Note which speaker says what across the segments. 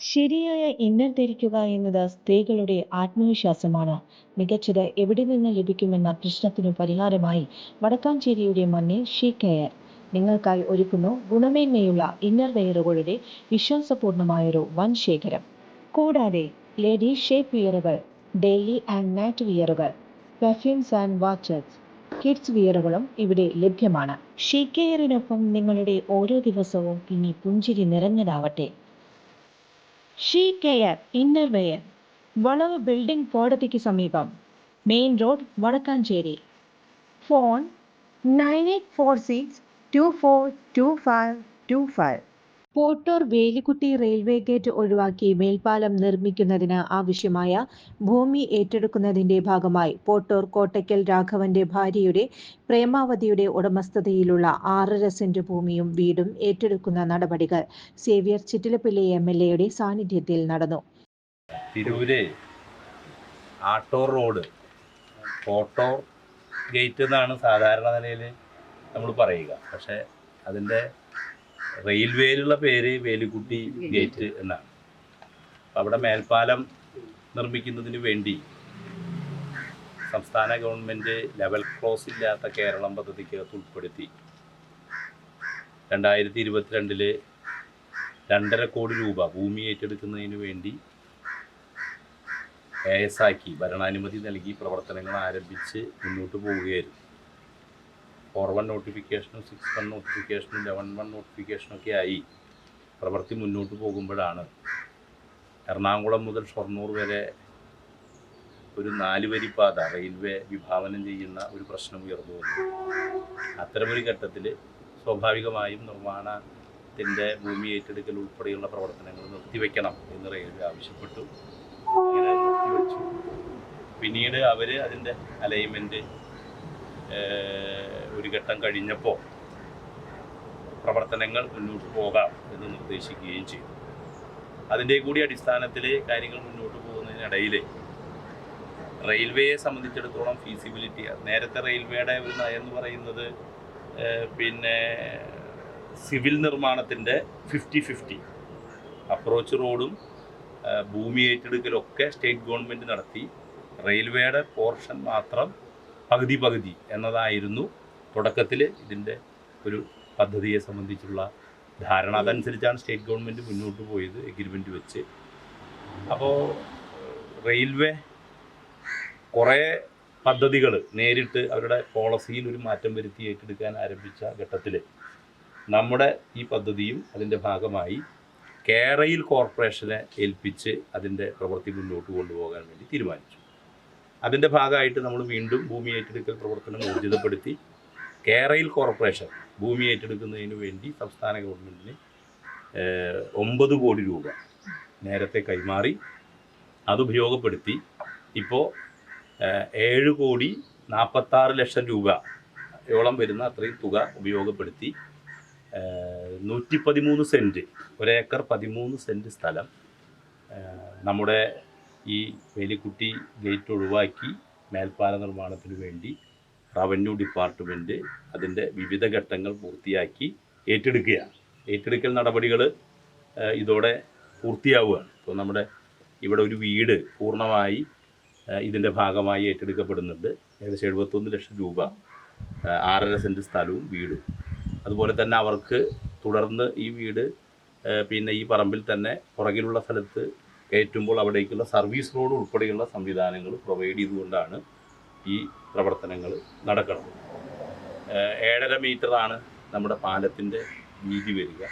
Speaker 1: ശരിയായ ഇന്നർ ധരിക്കുക എന്നത് സ്ത്രീകളുടെ ആത്മവിശ്വാസമാണ്. മികച്ചത് എവിടെ നിന്ന് ലഭിക്കുമെന്ന പ്രശ്നത്തിനു പരിഹാരമായി വടക്കാഞ്ചേരിയുടെ മണ്ണിൽ ഷീ കെയർ നിങ്ങൾക്കായി ഒരുക്കുന്നു ഗുണമേന്മയുള്ള ഇന്നർ വെയറുകളുടെ വിശ്വാസപൂർണമായൊരു വൻ ശേഖരം. കൂടാതെ ലേഡി ഷേപ്പ് വിയറുകൾ ഡെയിലി ആൻഡ് നൈറ്റ് വിയറുകൾ പെർഫ്യൂംസ് ആൻഡ് വാച്ചസ് കിഡ്സ് വിയറുകളും ഇവിടെ ലഭ്യമാണ്. ഷീ കെയറിനൊപ്പം നിങ്ങളുടെ ഓരോ ദിവസവും ഇനി പുഞ്ചിരി നിറഞ്ഞതാവട്ടെ. ഷീ കെയർ ഇന്നർ വെയർ വളവ് ബിൽഡിംഗ് കോടതിക്ക് സമീപം main road Vadakkanchery phone nine eight four six two four two five two five Pottur Velikkutty railway gate ഒഴിവാക്കി മേൽപ്പാലം നിർമ്മിക്കുന്നതിന് ആവശ്യമായ ഭൂമി ഏറ്റെടുക്കുന്നതിന്റെ ഭാഗമായി പോട്ടൂർ കോട്ടയ്ക്കൽ രാഘവന്റെ ഭാര്യയുടെ പ്രേമാവതിയുടെ ഉടമസ്ഥതയിലുള്ള ആറര സെന്റ് ഭൂമിയും വീടും ഏറ്റെടുക്കുന്ന നടപടികൾ സേവ്യർ ചിറ്റിലപ്പിള്ളി എം എൽ എയുടെ സാന്നിധ്യത്തിൽ നടന്നു.
Speaker 2: ആട്ടോ റോഡ് ഫോട്ടോ ഗേറ്റ് എന്നാണ് സാധാരണ നിലയിൽ നമ്മൾ പറയുക. പക്ഷേ അതിന്റെ റെയിൽവേയിലുള്ള പേര് വേലിക്കുട്ടി ഗേറ്റ് എന്നാണ്. അവിടെ മേൽപ്പാലം നിർമ്മിക്കുന്നതിന് വേണ്ടി സംസ്ഥാന ഗവൺമെന്റ് ലെവൽ ക്രോസ് ഇല്ലാത്ത കേരളം പദ്ധതിക്കകത്ത് ഉൾപ്പെടുത്തി. രണ്ടായിരത്തി ഇരുപത്തിരണ്ടിൽ രണ്ടര കോടി രൂപ ഭൂമി ഏറ്റെടുക്കുന്നതിന് വേണ്ടി എ എസ് ആക്കി ഭരണാനുമതി നൽകി പ്രവർത്തനങ്ങൾ ആരംഭിച്ച് മുന്നോട്ട് പോവുകയായിരുന്നു. ഫോർ വൺ നോട്ടിഫിക്കേഷനും സിക്സ് വൺ നോട്ടിഫിക്കേഷനും ലെവൻ വൺ നോട്ടിഫിക്കേഷനും ഒക്കെ ആയി. പ്രവൃത്തി മുന്നോട്ട് പോകുമ്പോഴാണ് എറണാകുളം മുതൽ ഷൊർണൂർ വരെ ഒരു നാലുവരി പാത റെയിൽവേ വിഭാവനം ചെയ്യുന്ന ഒരു പ്രശ്നം ഉയർന്നു വന്നു. അത്തരമൊരു ഘട്ടത്തിൽ സ്വാഭാവികമായും നിർമ്മാണത്തിന്റെ ഭൂമി ഏറ്റെടുക്കൽ ഉൾപ്പെടെയുള്ള പ്രവർത്തനങ്ങൾ നിർത്തിവെക്കണം എന്ന് റെയിൽവേ ആവശ്യപ്പെട്ടു. അങ്ങനെ നിർത്തിവെച്ചു. പിന്നീട് അവർ അതിന്റെ അലൈൻമെന്റ് ഒരു ഘട്ടം കഴിഞ്ഞപ്പോൾ പ്രവർത്തനങ്ങൾ മുന്നോട്ട് പോകാം എന്ന് നിർദ്ദേശിക്കുകയും ചെയ്തു. അതിന്റെ കൂടി അടിസ്ഥാനത്തിൽ കാര്യങ്ങൾ മുന്നോട്ട് പോകുന്നതിനിടയിൽ റെയിൽവേയെ സംബന്ധിച്ചിടത്തോളം ഫീസിബിലിറ്റി നേരത്തെ റെയിൽവേയുടെ ഒരു നയം എന്ന് പറയുന്നത് പിന്നെ സിവിൽ നിർമ്മാണത്തിന്റെ ഫിഫ്റ്റി ഫിഫ്റ്റി അപ്രോച്ച് റോഡും ഭൂമി ഏറ്റെടുക്കലൊക്കെ സ്റ്റേറ്റ് ഗവൺമെന്റ് നടത്തി. റെയിൽവേയുടെ പോർഷൻ മാത്രം പകുതി പകുതി എന്നതായിരുന്നു തുടക്കത്തിൽ ഇതിന്റെ ഒരു പദ്ധതിയെ സംബന്ധിച്ചുള്ള ധാരണ. അതനുസരിച്ചാണ് സ്റ്റേറ്റ് ഗവൺമെന്റ് മുന്നോട്ട് പോയത് എഗ്രിമെന്റ് വെച്ച്. അപ്പോൾ റെയിൽവേ കുറേ പദ്ധതികൾ നേരിട്ട് അവരുടെ പോളിസിയിൽ ഒരു മാറ്റം വരുത്തി ഏറ്റെടുക്കാൻ ആരംഭിച്ച ഘട്ടത്തിൽ നമ്മുടെ ഈ പദ്ധതിയും അതിന്റെ ഭാഗമായി കേരയിൽ കോർപ്പറേഷനെ ഏൽപ്പിച്ച് അതിന്റെ പ്രവൃത്തി മുന്നോട്ട് കൊണ്ടുപോകാൻ വേണ്ടി തീരുമാനിച്ചു. അതിന്റെ ഭാഗമായിട്ട് നമ്മൾ വീണ്ടും ഭൂമി ഏറ്റെടുക്കൽ പ്രവർത്തനം ഊർജിതപ്പെടുത്തി കേരയിൽ കോർപ്പറേഷൻ ഭൂമി ഏറ്റെടുക്കുന്നതിന് വേണ്ടി സംസ്ഥാന ഗവൺമെന്റിന് ഒമ്പത് കോടി രൂപ നേരത്തെ കൈമാറി. അത് ഉപയോഗപ്പെടുത്തി ഇപ്പോൾ ഏഴ് കോടി നാൽപ്പത്താറ് ലക്ഷം രൂപ യോളം വരുന്ന അത്രയും തുക ഉപയോഗപ്പെടുത്തി നൂറ്റി പതിമൂന്ന് സെന്റ് ഒരേക്കർ പതിമൂന്ന് സെന്റ് സ്ഥലം നമ്മുടെ ഈ വേലിക്കുട്ടി ഗേറ്റ് ഒഴിവാക്കി മേൽപ്പാല നിർമ്മാണത്തിന് വേണ്ടി റവന്യൂ ഡിപ്പാർട്ട്മെന്റ് അതിന്റെ വിവിധ ഘട്ടങ്ങൾ പൂർത്തിയാക്കി ഏറ്റെടുക്കുകയാണ്. ഏറ്റെടുക്കൽ നടപടികൾ ഇതോടെ പൂർത്തിയാവുകയാണ്. ഇപ്പോൾ നമ്മുടെ ഇവിടെ ഒരു വീട് പൂർണമായി ഇതിന്റെ ഭാഗമായി ഏറ്റെടുക്കപ്പെടുന്നുണ്ട്. ഏകദേശം എഴുപത്തൊന്ന് ലക്ഷം രൂപ ആറര സെന്റ് സ്ഥലവും വീടും. അതുപോലെ തന്നെ അവർക്ക് തുടർന്ന് ഈ വീട് പിന്നെ ഈ പറമ്പിൽ തന്നെ പുറകിലുള്ള സ്ഥലത്ത് കയറ്റുമ്പോൾ അവിടേക്കുള്ള സർവീസ് റോഡ് ഉൾപ്പെടെയുള്ള സംവിധാനങ്ങൾ പ്രൊവൈഡ് ചെയ്തുകൊണ്ടാണ് ഈ പ്രവർത്തനങ്ങൾ നടക്കുന്നത്. ഏഴര മീറ്ററാണ് നമ്മുടെ പാലത്തിന്റെ വീതി വരിക.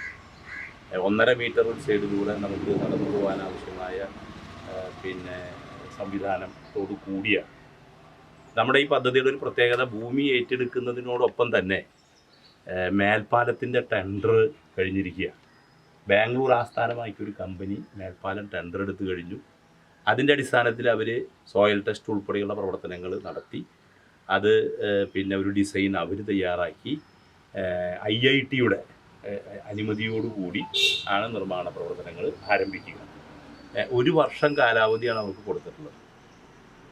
Speaker 2: ഒന്നര മീറ്റർ ഒരു സൈഡിലൂടെ നമുക്ക് നടന്നു പോകാൻ ആവശ്യമായ പിന്നെ സംവിധാനത്തോടു കൂടിയാണ്. നമ്മുടെ ഈ പദ്ധതിയുടെ ഒരു പ്രത്യേകത ഭൂമി ഏറ്റെടുക്കുന്നതിനോടൊപ്പം തന്നെ മേൽപ്പാലത്തിന്റെ ടെൻഡർ കഴിഞ്ഞിരിക്കുകയാണ്. ബാംഗ്ലൂർ ആസ്ഥാനമാക്കിയ ഒരു കമ്പനി മേൽപ്പാലം ടെൻഡർ എടുത്തു കഴിഞ്ഞു. അതിന്റെ അടിസ്ഥാനത്തിൽ അവർ സോയിൽ ടെസ്റ്റ് ഉൾപ്പെടെയുള്ള പ്രവർത്തനങ്ങൾ നടത്തി. അത് പിന്നെ ഒരു ഡിസൈൻ അവർ തയ്യാറാക്കി. ഐ ഐ ടിയുടെ അനുമതിയോടുകൂടി ആണ് നിർമ്മാണ പ്രവർത്തനങ്ങൾ ആരംഭിക്കുക. ഒരു വർഷം കാലാവധിയാണ് അവർക്ക് കൊടുത്തിട്ടുള്ളത്.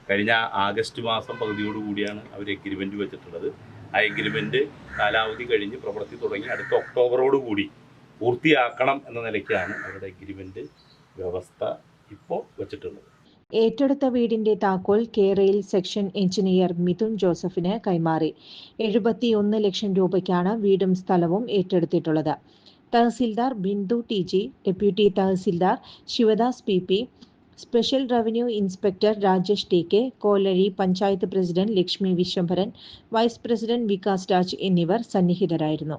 Speaker 2: കഴിഞ്ഞ ആഗസ്റ്റ് മാസം പകുതിയോടുകൂടിയാണ് അവർ എഗ്രിമെന്റ് വെച്ചിട്ടുള്ളത്. ആ എഗ്രിമെന്റ് കാലാവധി കഴിഞ്ഞ് പ്രവൃത്തി തുടങ്ങി. അടുത്ത ഒക്ടോബറോട് കൂടി പൂർത്തിയാക്കണം എന്ന നിലയ്ക്കാണ് അവരുടെ എഗ്രിമെന്റ് വ്യവസ്ഥ ഇപ്പോൾ വെച്ചിട്ടുള്ളത്.
Speaker 1: ഏറ്റെടുത്ത വീടിന്റെ താക്കോൽ കേരയിൽ സെക്ഷൻ എഞ്ചിനീയർ മിഥുൻ ജോസഫിന് കൈമാറി. എഴുപത്തിയൊന്ന് ലക്ഷം രൂപയ്ക്കാണ് വീടും സ്ഥലവും ഏറ്റെടുത്തിട്ടുള്ളത്. Tahsildar Bindu T G deputy tahsildar Sivadas P P special revenue inspector Rajesh T K Kolazhy panchayat president Lakshmi Viswambharan vice president Vikas Raj എന്നിവർ സന്നിഹിതരായിരുന്നു.